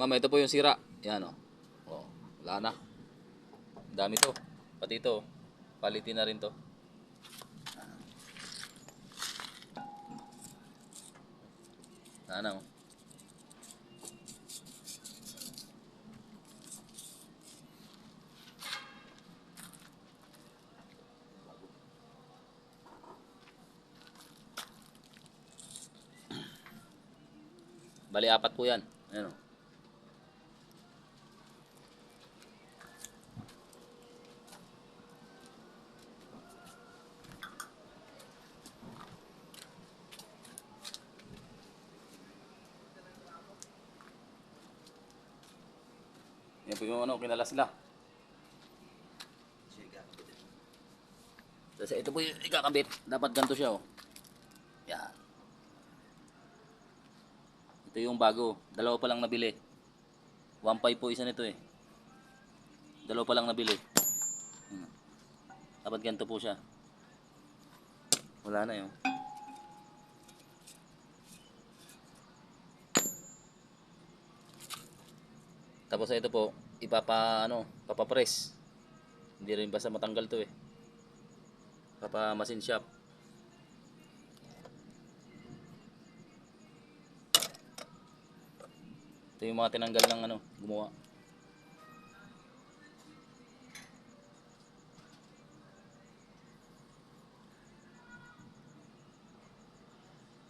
Mama, ito po yung sira. Yan o. Oh. Wala na. Dami to. Pati ito. Palitin na rin to. Oh. Bali, apat po yan. Ayan Yan po yung ano, kinala sila. Tapos ito po yung ikakabit. Dapat ganito siya oh. Yan. Ito yung bago. Dalawa pa lang nabili. 1.5 po isa nito eh. Dalawa pa lang nabili. Hmm. Dapat ganito po siya. Wala na yun. Tapos ito po, ipapa ano, papapress. Hindi rin basta matanggal to eh. Papa machine shop. Ito yung mga tinanggal ng ano, gumawa.